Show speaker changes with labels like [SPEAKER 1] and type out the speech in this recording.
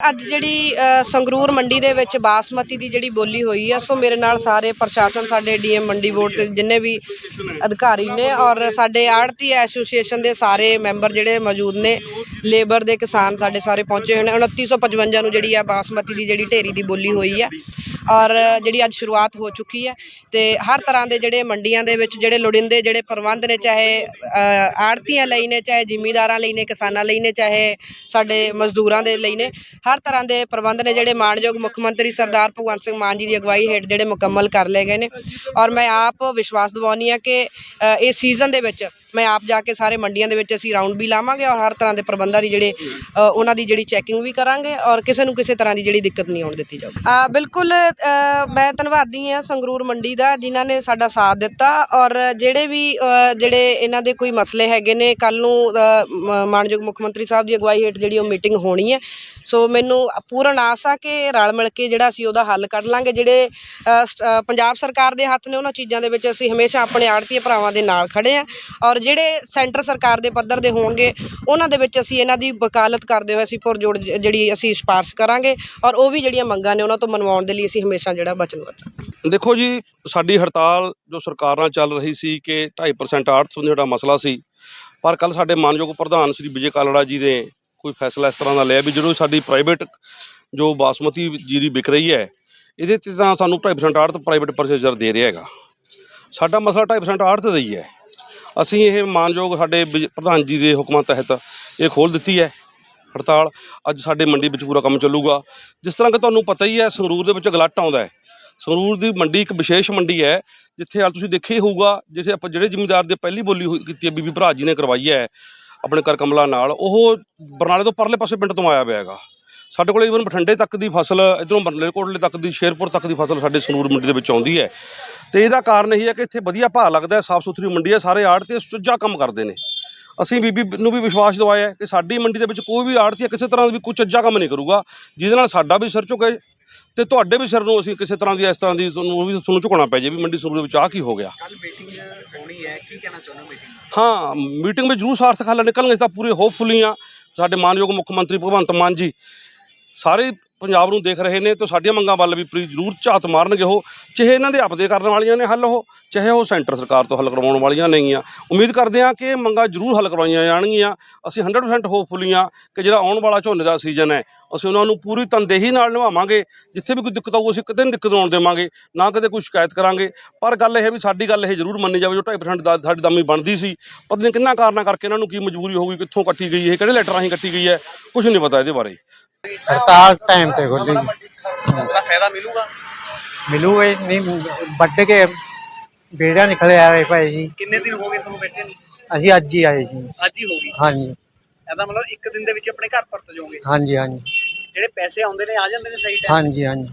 [SPEAKER 1] ਅੱਜ ਜਿਹੜੀ ਸੰਗਰੂਰ ਮੰਡੀ ਦੇ ਵਿੱਚ ਬਾਸਮਤੀ ਦੀ ਜਿਹੜੀ ਬੋਲੀ ਹੋਈ ਆ, ਸੋ ਮੇਰੇ ਨਾਲ ਸਾਰੇ ਪ੍ਰਸ਼ਾਸਨ, ਸਾਡੇ ਡੀਐਮ ਮੰਡੀ ਬੋਰਡ ਤੇ ਜਿੰਨੇ ਵੀ ਅਧਿਕਾਰੀ ਨੇ ਔਰ ਸਾਡੇ ਆੜਤੀ ਐਸੋਸੀਏਸ਼ਨ ਦੇ ਸਾਰੇ ਮੈਂਬਰ ਜਿਹੜੇ ਮੌਜੂਦ ਨੇ ਲੇਬਰ ਦੇ ਕਿਸਾਨ ਸਾਡੇ ਸਾਰੇ ਪਹੁੰਚੇ ਹੋਏ ਨੇ। 2955 ਨੂੰ ਜਿਹੜੀ ਆ ਬਾਸਮਤੀ ਦੀ ਜਿਹੜੀ ਢੇਰੀ ਦੀ ਬੋਲੀ ਹੋਈ ਹੈ ਔਰ ਜਿਹੜੀ ਅੱਜ ਸ਼ੁਰੂਆਤ ਹੋ ਚੁੱਕੀ ਹੈ ਤੇ ਹਰ ਤਰ੍ਹਾਂ ਦੇ ਜਿਹੜੇ ਮੰਡੀਆਂ ਦੇ ਵਿੱਚ ਜਿਹੜੇ ਲੋੜਿੰਦੇ ਜਿਹੜੇ ਪ੍ਰਬੰਧ ਨੇ, ਚਾਹੇ ਆੜਤੀਆਂ ਲਈ ਨੇ, ਚਾਹੇ ਜ਼ਿਮੀਂਦਾਰਾਂ ਲਈ ਨੇ, ਕਿਸਾਨਾਂ ਲਈ ਨੇ, ਚਾਹੇ ਸਾਡੇ ਮਜ਼ਦੂਰਾਂ ਦੇ ਲਈ ਨੇ, ਹਰ ਤਰ੍ਹਾਂ ਦੇ ਪ੍ਰਬੰਧ ਨੇ ਜਿਹੜੇ ਮਾਣਯੋਗ ਮੁੱਖ ਮੰਤਰੀ ਸਰਦਾਰ ਭਗਵੰਤ ਸਿੰਘ ਮਾਨ ਜੀ ਦੀ ਅਗਵਾਈ ਹੇਠ ਜਿਹੜੇ ਮੁਕੰਮਲ ਕਰ ਲਏ ਗਏ ਨੇ। ਔਰ ਮੈਂ ਆਪ ਵਿਸ਼ਵਾਸ ਦਿਵਾਉਂਦੀ ਹਾਂ ਕਿ ਇਸ ਸੀਜ਼ਨ ਦੇ ਵਿੱਚ ਮੈਂ ਆਪ ਜਾ ਕੇ ਸਾਰੇ ਮੰਡੀਆਂ ਦੇ ਵਿੱਚ ਅਸੀਂ ਰਾਉਂਡ ਵੀ ਲਾਵਾਂਗੇ ਔਰ ਹਰ ਤਰ੍ਹਾਂ ਦੇ ਪ੍ਰਬੰਧਾਂ ਦੀ ਜਿਹੜੇ ਉਹਨਾਂ ਦੀ ਜਿਹੜੀ ਚੈਕਿੰਗ ਵੀ ਕਰਾਂਗੇ ਔਰ ਕਿਸੇ ਨੂੰ ਕਿਸੇ ਤਰ੍ਹਾਂ ਦੀ ਜਿਹੜੀ ਦਿੱਕਤ ਨਹੀਂ ਆਉਣ ਦਿੱਤੀ ਜਾਊਗੀ। ਬਿਲਕੁਲ ਮੈਂ ਧੰਨਵਾਦੀ ਹਾਂ ਸੰਗਰੂਰ ਮੰਡੀ ਦਾ ਜਿਨ੍ਹਾਂ ਨੇ ਸਾਡਾ ਸਾਥ ਦਿੱਤਾ ਔਰ ਜਿਹੜੇ ਵੀ ਜਿਹੜੇ ਇਹਨਾਂ ਦੇ ਕੋਈ ਮਸਲੇ ਹੈਗੇ ਨੇ ਕੱਲ ਨੂੰ ਅ, ਮ- ਮਾਣਯੋਗ ਮੁੱਖ ਮੰਤਰੀ ਸਾਹਿਬ ਦੀ ਅਗਵਾਈ ਹੇਠ ਜਿਹੜੀ ਉਹ ਮੀਟਿੰਗ ਹੋਣੀ ਹੈ। ਸੋ ਮੈਨੂੰ ਪੂਰਨ ਆਸ ਆ ਕਿ ਰਲ ਮਿਲ ਕੇ ਜਿਹੜਾ ਅਸੀਂ ਉਹਦਾ ਹੱਲ ਕੱਢ ਲਾਂਗੇ ਜਿਹੜੇ ਪੰਜਾਬ ਸਰਕਾਰ ਦੇ ਹੱਥ ਨੇ ਉਹਨਾਂ ਚੀਜ਼ਾਂ ਦੇ ਵਿੱਚ ਅਸੀਂ ਹਮੇਸ਼ਾ ਆਪਣੇ ਆੜਤੀ ਭਰਾਵਾਂ ਦੇ ਨਾਲ ਖੜੇ ਆ ਔਰ ਜਿਹੜੇ ਸੈਂਟਰ ਸਰਕਾਰ ਦੇ ਪੱਧਰ ਦੇ ਹੋਣਗੇ, ਉਹਨਾਂ ਦੇ ਵਿੱਚ ਅਸੀਂ ਇਹਨਾਂ ਦੀ ਵਕਾਲਤ ਕਰਦੇ ਹੋਏ ਅਸੀਂ ਪੁਰਜੋੜ ਜਿਹੜੀ ਅਸੀਂ ਸਿਫਾਰਸ਼ ਕਰਾਂਗੇ ਔਰ ਉਹ ਵੀ ਜਿਹੜੀਆਂ ਮੰਗਾਂ ਨੇ ਉਹਨਾਂ ਤੋਂ ਮਨਵਾਉਣ ਦੇ ਲਈ ਅਸੀਂ ਹਮੇਸ਼ਾ ਜਿਹੜਾ ਵਚਨਬੱਧ
[SPEAKER 2] ਦੇਖੋ ਜੀ, ਸਾਡੀ ਹੜਤਾਲ ਜੋ ਸਰਕਾਰ ਨਾਲ ਚੱਲ ਰਹੀ ਸੀ ਕਿ 2.5% ਆੜਤ ਸੰਬੰਧੀ ਸਾਡਾ ਮਸਲਾ ਸੀ, ਪਰ ਕੱਲ ਸਾਡੇ ਮਾਨਯੋਗ ਪ੍ਰਧਾਨ ਸ੍ਰੀ ਵਿਜੇ ਕਾਲੜਾ ਜੀ ਨੇ ਕੋਈ ਫੈਸਲਾ ਇਸ ਤਰ੍ਹਾਂ ਦਾ ਲਿਆ ਵੀ ਜਦੋਂ ਸਾਡੀ ਪ੍ਰਾਈਵੇਟ ਜੋ ਬਾਸਮਤੀ ਜੀਰੀ ਵਿਕ ਰਹੀ ਹੈ, ਇਹਦੇ ਤੇ ਤਾਂ ਸਾਨੂੰ 2.5% ਆੜਤ ਪ੍ਰਾਈਵੇਟ ਪਰਚੇਜ਼ਰ ਦੇ ਰਿਹਾ ਹੈਗਾ। ਸਾਡਾ ਮਸਲਾ 2.5% ਆੜਤ ਦਾ ਹੀ ਹੈ। ਅਸੀਂ ਇਹ ਮਾਨਯੋਗ ਸਾਡੇ ਵਿਜ- ਪ੍ਰਧਾਨ ਜੀ ਦੇ ਹੁਕਮਾਂ ਤਹਿਤ ਇਹ ਖੋਲ ਦਿੱਤੀ ਹੈ ਹੜਤਾਲ। ਅੱਜ ਸਾਡੇ ਮੰਡੀ ਵਿੱਚ ਪੂਰਾ ਕੰਮ ਚੱਲੂਗਾ। ਜਿਸ ਤਰ੍ਹਾਂ ਕਿ ਤੁਹਾਨੂੰ ਪਤਾ ਹੀ ਹੈ, ਸੰਗਰੂਰ ਦੇ ਵਿੱਚ ਗਲੱਟ ਆਉਂਦਾ ਹੈ। ਸੰਗਰੂਰ ਦੀ ਮੰਡੀ ਇੱਕ ਵਿਸ਼ੇਸ਼ ਮੰਡੀ ਹੈ, ਜਿੱਥੇ ਹਾਲ ਤੁਸੀਂ ਦੇਖਿਆ ਹੀ ਹੋਊਗਾ, ਜਿੱਥੇ ਆਪਾਂ ਜਿਹੜੇ ਜ਼ਿਮੀਂਦਾਰ ਦੇ ਪਹਿਲੀ ਬੋਲੀ ਹੋਈ- ਕੀਤੀ ਹੈ, ਬੀਬੀ ਭਰਾ ਜੀ ਨੇ ਕਰਵਾਈ ਹੈ, ਆਪਣੇ ਕਰ ਕਮਲਾ ਨਾਲ, ਉਹ ਬਰਨਾਲੇ ਤੋਂ ਪਰਲੇ ਪਾਸੇ ਪਿੰਡ ਤੋਂ ਆਇਆ ਹੋਇਆ ਹੈਗਾ। ਸਾਡੇ ਕੋਲ ਈਵਨ ਬਠਿੰਡੇ ਤੱਕ ਦੀ ਫਸਲ, ਇਧਰੋਂ ਮਰਲੇਕੋਟਲੇ ਤੱਕ ਦੀ, ਸ਼ੇਰਪੁਰ ਤੱਕ ਦੀ ਫਸਲ ਸਾਡੇ ਸੰਗਰੂਰ ਮੰਡੀ ਦੇ ਵਿੱਚ ਆਉਂਦੀ ਹੈ। ਤੇ ਇਹਦਾ ਕਾਰਨ ਇਹ ਹੈ ਕਿ ਇੱਥੇ ਵਧੀਆ ਭਾਅ ਲੱਗਦਾ ਸਾਫ਼ ਸੁਥਰੀ ਮੰਡੀ ਹੈ, ਸਾਰੇ ਆੜ੍ਹਤੀ ਸੁੱਜਾ ਕੰਮ ਕਰਦੇ ਨੇ। ਅਸੀਂ ਬੀਬੀ ਨੂੰ ਵੀ ਵਿਸ਼ਵਾਸ ਦਿਵਾਇਆ ਕਿ ਸਾਡੀ ਮੰਡੀ ਦੇ ਵਿੱਚ ਕੋਈ ਵੀ ਆੜ੍ਹਤੀ ਕਿਸੇ ਤਰ੍ਹਾਂ ਦਾ ਵੀ ਕੋਈ ਚੱਜਾ ਕੰਮ ਨਹੀਂ ਕਰੂਗਾ, ਜਿਹਦੇ ਨਾਲ ਸਾਡਾ ਵੀ ਸਿਰ ਝੁਕੇ। ਤੇ ਤੁਹਾਡੇ ਵੀ ਸਿਰ ਨੂੰ ਅਸੀਂ ਕਿਸੇ ਤਰ੍ਹਾਂ ਦੀ ਇਸ ਤਰ੍ਹਾਂ ਦੀ ਤੁਹਾਨੂੰ ਵੀ ਤੁਹਾਨੂੰ ਝੁਕਾਉਣਾ ਪੈ ਜੇ ਵੀ ਮੰਡੀ ਸੰਗਰੂਰ ਦੇ ਵਿੱਚ ਆਹ ਕੀ ਹੋ ਗਿਆ।
[SPEAKER 3] ਕੱਲ ਮੀਟਿੰਗ ਹੋਣੀ ਹੈ ਕੀ ਕਹਿਣਾ ਚਾਹੁੰਦੇ ਹੋ ਮੀਟਿੰਗ
[SPEAKER 2] ਹਾਂ ਮੀਟਿੰਗ ਵਿੱਚ ਜ਼ਰੂਰ ਸਾਰਥਕ ਹੱਲ ਨਿਕਲਣਗੇ ਇਸ ਦਾ ਪੂਰੇ ਹੋਪਫੁਲੀ ਆ ਸਾਡੇ ਮਾਨਯੋਗ ਮੁੱਖ ਮੰਤਰੀ ਭਗਵੰਤ ਮਾਨ ਜੀ ਸਾਰੇ ਪੰਜਾਬ ਨੂੰ ਦੇਖ ਰਹੇ ਨੇ, ਤਾਂ ਸਾਡੀਆਂ ਮੰਗਾਂ ਵੱਲ ਵੀ ਪੂਰੀ ਜ਼ਰੂਰ ਝਾਤ ਮਾਰਨਗੇ ਉਹ। ਚਾਹੇ ਇਹਨਾਂ ਦੇ ਆਪਦੇ ਕਰਨ ਵਾਲੀਆਂ ਨੇ ਹੱਲ ਉਹ, ਚਾਹੇ ਉਹ ਸੈਂਟਰ ਸਰਕਾਰ ਤੋਂ ਹੱਲ ਕਰਵਾਉਣ ਵਾਲੀਆਂ ਨੇਗੀਆਂ ਉਮੀਦ ਕਰਦੇ ਹਾਂ ਕਿ ਇਹ ਮੰਗਾਂ ਜ਼ਰੂਰ ਹੱਲ ਕਰਵਾਈਆਂ ਜਾਣਗੀਆਂ। ਅਸੀਂ 100% ਹੋਪਫੁਲੀ ਆ ਕਿ ਜਿਹੜਾ ਆਉਣ ਵਾਲਾ ਝੋਨੇ ਦਾ ਸੀਜ਼ਨ ਹੈ, ਅਸੀਂ ਉਹਨਾਂ ਨੂੰ ਪੂਰੀ ਤਨਦੇਹੀ ਨਾਲ ਨਿਭਾਵਾਂਗੇ। ਜਿੱਥੇ ਵੀ ਕੋਈ ਦਿੱਕਤ ਆਊ, ਅਸੀਂ ਕਿਤੇ ਨਹੀਂ ਦਿੱਕਤ ਆਉਣ ਦੇਵਾਂਗੇ, ਨਾ ਕਦੇ ਕੋਈ ਸ਼ਿਕਾਇਤ ਕਰਾਂਗੇ। ਪਰ ਗੱਲ ਇਹ ਵੀ ਸਾਡੀ ਗੱਲ ਇਹ ਜ਼ਰੂਰ ਮੰਨੀ ਜਾਵੇ, ਜੋ 2.5% ਦਾ ਸਾਡੀ ਦਾਮੀ ਬਣਦੀ ਸੀ, ਪਤਾ ਨਹੀਂ ਕਿੰਨਾ ਕਾਰਨਾਂ ਕਰਕੇ ਇਹਨਾਂ ਨੂੰ ਕੀ ਮਜਬੂਰੀ ਹੋ ਗਈ, ਕਿੱਥੋਂ ਕੱਟੀ ਗਈ, ਇਹ ਕਿਹੜੇ ਲੈਟਰ ਰਾਹੀਂ ਕੱਟੀ ਗਈ ਹੈ ਕੁਝ ਨਹੀਂ ਪਤਾ ਇਹਦੇ ਬਾਰੇ।
[SPEAKER 4] ਹੜਤਾਲ ਟਾਈਮ ਤੇ ਖੁੱਲੀ
[SPEAKER 3] ਉਹਦਾ ਫਾਇਦਾ ਮਿਲੂਗਾ?
[SPEAKER 4] ਮਿਲੂਗਾ ਹੀ ਨਹੀਂ ਵੱਢ ਕੇ ਬੇੜਾ ਨਿਕਲ ਆ ਰਹੇ ਭਾਈ ਜੀ।
[SPEAKER 3] ਕਿੰਨੇ ਦਿਨ ਹੋ ਗਏ ਤੁਹਾਨੂੰ ਬੈਠੇ ਨੂੰ?
[SPEAKER 4] ਅਸੀਂ ਅੱਜ ਹੀ ਆਏ ਸੀ
[SPEAKER 3] ਅੱਜ ਹੀ ਹੋ ਗਈ?
[SPEAKER 4] ਹਾਂਜੀ।
[SPEAKER 3] ਇਹਦਾ ਮਤਲਬ ਇੱਕ ਦਿਨ ਦੇ ਵਿੱਚ ਆਪਣੇ ਘਰ ਪਰਤ ਜਾਓਗੇ?
[SPEAKER 4] ਹਾਂਜੀ ਹਾਂਜੀ।
[SPEAKER 3] ਜਿਹੜੇ ਪੈਸੇ ਆਉਂਦੇ ਨੇ ਆ ਜਾਂਦੇ ਨੇ ਸਹੀ ਟਾਈਮ
[SPEAKER 4] ਹਾਂਜੀ ਹਾਂਜੀ।